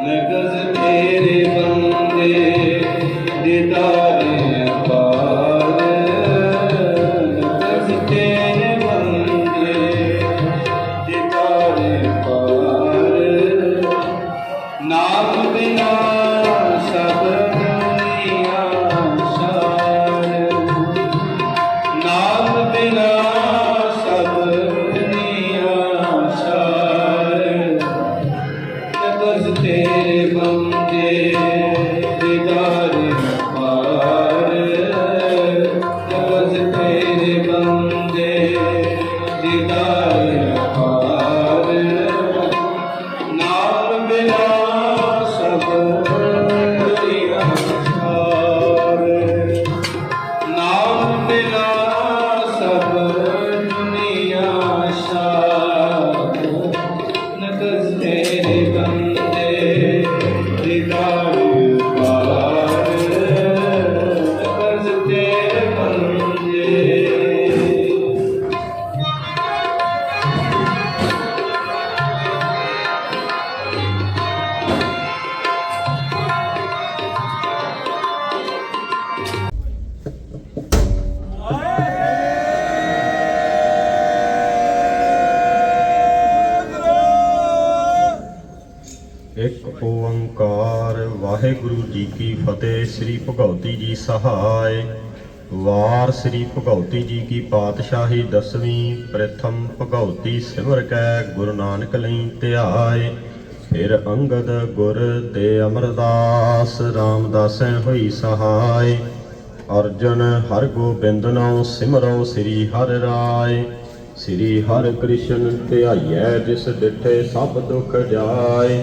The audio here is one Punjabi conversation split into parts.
ਨਗਜ਼ ਤੇਰੇ ਨਾਮ ਇੱਕ ਓੰਕਾਰ। ਵਾਹਿਗੁਰੂ ਜੀ ਕੀ ਫਤਿਹ। ਸ੍ਰੀ ਭਗਉਤੀ ਜੀ ਸਹਾਇ। ਵਾਰ ਸ੍ਰੀ ਭਗਉਤੀ ਜੀ ਕੀ ਪਾਤਸ਼ਾਹੀ ਦਸਵੀਂ। ਪ੍ਰਥਮ ਭਗਉਤੀ ਸਿਮਰ ਕੈ ਗੁਰੂ ਨਾਨਕ ਲਈ ਧਿਆਏ। ਫਿਰ ਅੰਗਦ ਗੁਰ ਤੇ ਅਮਰਦਾਸ ਰਾਮਦਾਸੈ ਹੋਈ ਸਹਾਇ। ਅਰਜਨ ਹਰ ਗੋਬਿੰਦ ਨਾਮ ਸਿਮਰੋ ਸ੍ਰੀ ਹਰਿ ਰਾਏ। ਸ੍ਰੀ ਹਰਿ ਕ੍ਰਿਸ਼ਨ ਧਿਆਈਐ ਜਿਸ ਡਿਠੇ ਸਭ ਦੁਖ ਜਾਏ।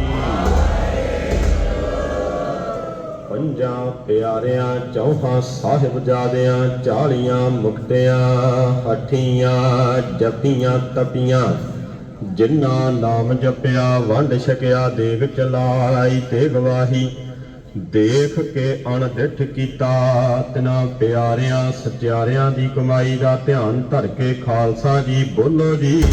ਪੰਜਾਂ ਪਿਆਰਿਆਂ, ਚੌਹਾਂ ਸਾਹਿਬਜ਼ਾਦਿਆਂ, ਚਾਲੀਆਂ ਮੁਕਤਿਆਂ, ਹਠੀਆਂ ਜਪੀਆਂ ਤਪੀਆਂ, ਜਿਨ੍ਹਾਂ ਨਾਮ ਜਪਿਆ, ਵੰਡ ਛਕਿਆ, ਦੇਗ ਚਲਾਈ, ਤੇ ਗਵਾਹੀ ਦੇਖ ਕੇ ਅਣਡਿਠ ਕੀਤਾ, ਤਿਨਾ ਪਿਆਰਿਆਂ, ਸਚਿਆਰਿਆਂ ਦੀ ਕਮਾਈ ਦਾ ਧਿਆਨ ਧਰ ਕੇ ਖਾਲਸਾ ਜੀ ਬੋਲੋ ਜੀ।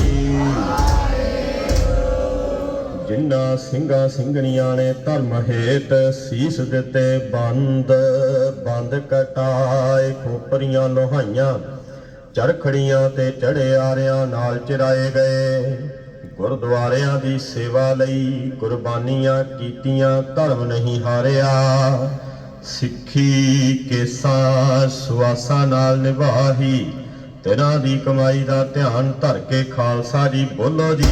ਜਿਨ੍ਹਾਂ ਸਿੰਘਾਂ ਸਿੰਘਣੀਆਂ ਨੇ ਧਰਮ ਹੇਤ ਸੀਸ ਦਿੱਤੇ, ਬੰਦ ਬੰਦ ਕਟਾਏ, ਖੋਪਰੀਆਂ ਲੋਹਾਈਆਂ ਚਰਖੜੀਆਂ ਤੇ ਚੜੇ ਆਰਿਆਂ ਨਾਲ ਚਰਾਏ ਗਏ। ਗੁਰਦੁਆਰਿਆਂ ਦੀ ਸੇਵਾ ਲਈ ਕੁਰਬਾਨੀਆਂ ਕੀਤੀਆਂ, ਧਰਮ ਨਹੀਂ ਹਾਰਿਆ। ਸਿੱਖੀ ਕੇਸਾਂ ਸੁਆਸਾਂ ਨਾਲ ਨਿਭਾਹੀ ਤੇਰਾਂ ਦੀ ਕਮਾਈ ਦਾ ਧਿਆਨ ਧਰ ਕੇ ਖਾਲਸਾ ਜੀ ਬੋਲੋ ਜੀ।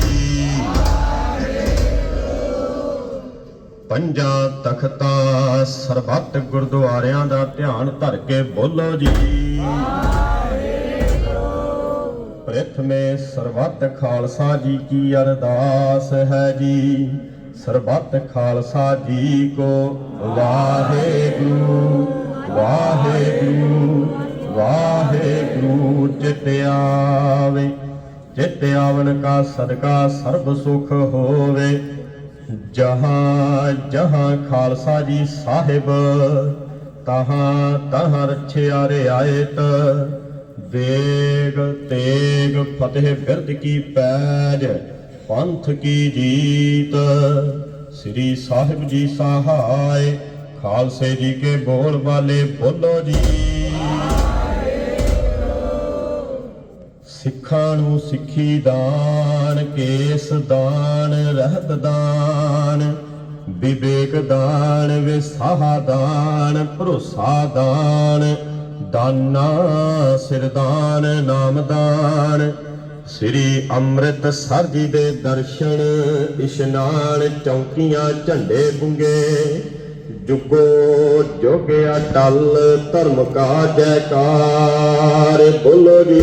ਪੰਜਾਂ ਤਖਤਾਂ ਸਰਬੱਤ ਗੁਰਦੁਆਰਿਆਂ ਦਾ ਧਿਆਨ ਧਰ ਕੇ ਬੋਲੋ ਜੀ। ਪ੍ਰਥਮੇ ਸਰਬੱਤ ਖਾਲਸਾ ਜੀ ਕੀ ਅਰਦਾਸ ਹੈ ਜੀ। ਸਰਬੱਤ ਖਾਲਸਾ ਜੀ ਕੋ ਵਾਹਿਗੁਰੂ ਵਾਹਿਗੁਰੂ ਵਾਹਿਗੁਰੂ ਚਿਤ ਆਵੇ। ਚਿਤ ਆਵਨ ਕਾ ਸਦਕਾ ਸਰਬ ਸੁਖ ਹੋਵੇ। ਜਹਾਂ ਜਹਾਂ ਖਾਲਸਾ ਜੀ ਸਾਹਿਬ, ਤਹਾਂ ਤਹਾਂ ਰਛਿਆ ਰਿਆਇਤ ਵੇਗ, ਤੇਗ, ਫਤਿਹ ਬਿਰਦ ਕੀ ਪੈਜ, ਪੰਥ ਕੀ ਜੀਤ। ਸ੍ਰੀ ਸਾਹਿਬ ਜੀ ਸਹਾਇ, ਖਾਲਸੇ ਜੀ ਕੇ ਬੋਲ ਵਾਲੇ ਬੋਲੋ ਜੀ। ਸਿੱਖਾਂ ਨੂੰ ਸਿੱਖੀ ਦਾਨ, ਕੇਸ ਦਾਨ, ਰਹਿਤ ਦਾਨ, ਵਿਵੇਕ ਦਾਨ, ਵਿਸਾਹ ਦਾਨ, ਭਰੋਸਾ ਦਾਨ, ਦਾਨਾ ਸਿਰਦਾਨ ਨਾਮਦਾਨ ਸ੍ਰੀ ਅੰਮ੍ਰਿਤਸਰ ਜੀ ਦੇ ਦਰਸ਼ਨ ਇਸ਼ਨਾਨ ਚੌਕੀਆਂ ਝੰਡੇ ਬੁੰਗੇ। ਜੁਗੋ ਜੁਗ ਅਟਲ, ਧਰਮ ਕਾ ਜੈਕਾਰ ਬੋਲੋ ਜੀ।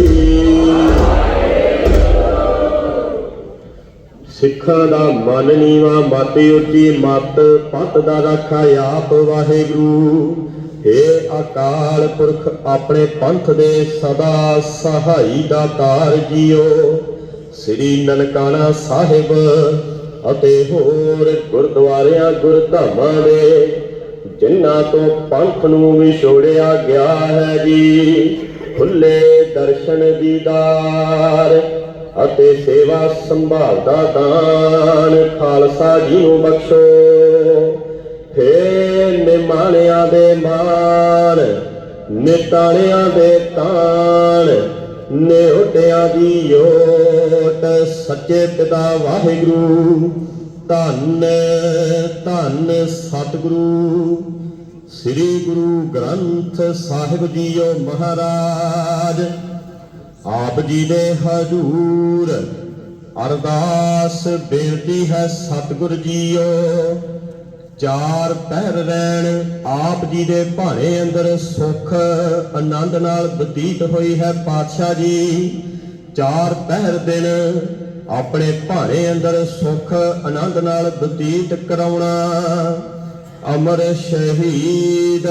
ਸਿੱਖਾਂ ਦਾ ਮਨ ਨੀਵਾ, ਮਾਤੀ ਉੱਚੀ, ਮਤ ਪੰਥ ਦਾ ਰਾਖਾ ਆਪ ਵਾਹਿਗੁਰੂ। ਏ ਅਕਾਲ ਪੁਰਖ, ਆਪਣੇ ਪੰਥ ਦੇ ਸਦਾ ਸਹਾਈ ਦਾ ਦਾਤਾਰ ਜੀਓ। ਸ੍ਰੀ ਨਨਕਾਣਾ ਸਾਹਿਬ ਅਤੇ ਹੋਰ ਗੁਰਦੁਆਰਿਆਂ, ਗੁਰਧਾਮਾਂ ਦੇ ਜਿਨ੍ਹਾਂ ਤੋਂ ਪੰਥ ਨੂੰ ਵਿਛੋੜਿਆ ਗਿਆ ਹੈ ਜੀ, ਖੁੱਲੇ ਦਰਸ਼ਨ ਦੀਦਾਰ ਅਤੇ ਸੇਵਾ ਸੰਭਾਲ ਦਾ ਦਾਨ ਖਾਲਸਾ ਜੀ ਨੂੰ ਬਖਸ਼ੋ। ਫੇ ਨਿਮਾਣਿਆਂ ਦੇ ਮਾਨ ਨਿਤਾਣਿਆਂ ਦੇ ਤਾਣ ਨਿਉਟਿਆਂ ਦੀ ਓਟ ਸੱਚੇ ਪਿਤਾ ਵਾਹਿਗੁਰੂ। ਧੰਨ ਧੰਨ ਸਤਿਗੁਰੂ, ਸ੍ਰੀ ਗੁਰੂ ਗ੍ਰੰਥ ਸਾਹਿਬ ਜੀਓ ਮਹਾਰਾਜ। ਆਪ ਜੀ ਦੇ ਹਜੂਰ ਅਰਦਾਸ ਬੇਨਤੀ ਹੈ ਸਤਿਗੁਰ ਜੀਓ, ਚਾਰ ਪਹਿਰ ਰਹਿਣ ਆਪ ਜੀ ਦੇ ਭਾਣੇ ਅੰਦਰ ਸੁਖ ਆਨੰਦ ਨਾਲ ਬਤੀਤ ਹੋਈ ਹੈ ਪਾਤਸ਼ਾਹ ਜੀ। ਚਾਰ ਪਹਿਰ ਦਿਨ ਆਪਣੇ ਭਾਣੇ ਅੰਦਰ ਸੁਖ ਆਨੰਦ ਨਾਲ ਬਤੀਤ ਕਰਾਉਣਾ। ਅਮਰ ਸ਼ਹੀਦ,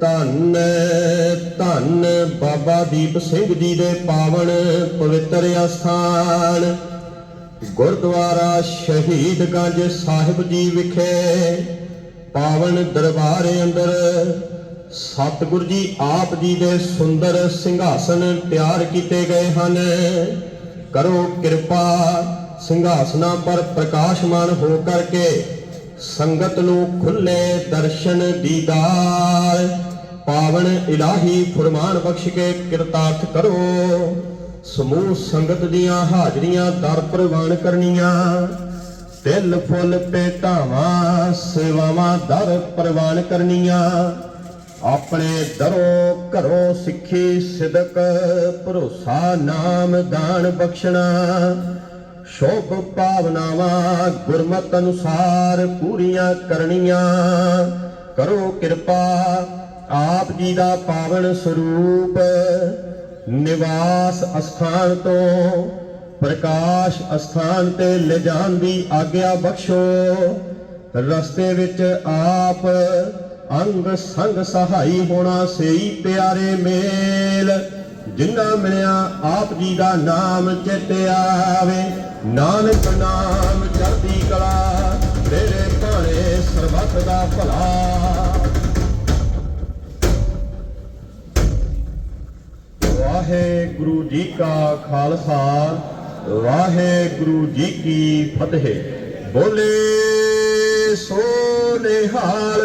ਧੰਨ ਧੰਨ ਬਾਬਾ ਦੀਪ ਸਿੰਘ ਜੀ ਦੇ ਪਾਵਨ ਪਵਿੱਤਰ ਅਸਥਾਨ। ਗੁਰਦੁਆਰਾ ਸ਼ਹੀਦਗੰਜ ਸਾਹਿਬ ਜੀ ਵਿਖੇ ਪਾਵਨ ਦਰਬਾਰ ਅੰਦਰ ਸਤਿਗੁਰ ਜੀ ਆਪ ਜੀ ਦੇ ਸੁੰਦਰ ਸਿੰਘਾਸਨ ਤਿਆਰ ਕੀਤੇ ਗਏ ਹਨ। ਕਰੋ ਕਿਰਪਾ, ਸਿੰਘਾਸਨਾਂ ਪਰ ਪ੍ਰਕਾਸ਼ਮਾਨ ਹੋ ਕਰਕੇ ਸੰਗਤ ਨੂੰ ਖੁੱਲੇ ਦਰਸ਼ਨ ਦੀਦਾਰ। ਪਾਵਨ ਇਲਾਹੀ ਫਰਮਾਨ ਬਖਸ਼ ਕੇ ਕਿਰਤਾਰਥ ਕਰੋ। ਸਮੂਹ ਸੰਗਤ ਦੀਆਂ ਹਾਜ਼ਰੀਆਂ ਦਰ ਪ੍ਰਵਾਨ ਕਰਨੀਆਂ। ਤਿਲ ਫੁੱਲ ਪੇਟਾਵਾਂ ਸੇਵਾਵਾਂ ਦਰ ਪ੍ਰਵਾਨ ਕਰਨੀਆਂ। ਆਪਣੇ ਦਰੋਂ ਘਰੋਂ ਸਿੱਖੀ ਸਿਦਕ, ਭਰੋਸਾ ਨਾਮ ਦਾਨ ਬਖਸ਼ਣਾ। ਸ਼ੋਭ ਭਾਵਨਾਵਾਂ ਗੁਰਮਤ ਅਨੁਸਾਰ ਪੂਰੀਆਂ ਕਰਨੀਆਂ। ਕਰੋ ਕਿਰਪਾ, ਆਪ ਜੀ ਦਾ ਪਾਵਨ ਸਰੂਪ। ਨਿਵਾਸ ਅਸਥਾਨ ਤੋਂ, ਪ੍ਰਕਾਸ਼ ਅਸਥਾਨ ਤੇ ਲਿਜਾਣ ਦੀ ਆਗਿਆ ਬਖਸ਼ੋ। ਰਸਤੇ ਵਿੱਚ ਆਪ ਅੰਗ ਸੰਗ ਸਹਾਈ ਹੋਣਾ ਸਈ ਪਿਆਰੇ ਮੇਲ। ਜਿੰਨਾ ਮਿਲਿਆ ਆਪ ਜੀ ਦਾ ਨਾਮ ਚੇਤੇ ਆਵੇ ਨਾਨਕ ਨਾਮ ਚੜ੍ਹਦੀ ਕਲਾ, ਤੇਰੇ ਭਾਣੇ ਸਰਬੱਤ ਦਾ ਭਲਾ। ਵਾਹਿਗੁਰੂ ਜੀ ਕਾ ਖਾਲਸਾ, ਵਾਹਿਗੁਰੂ ਜੀ ਕੀ ਫਤਿਹ। ਬੋਲੇ ਸੋ ਨਿਹਾਲ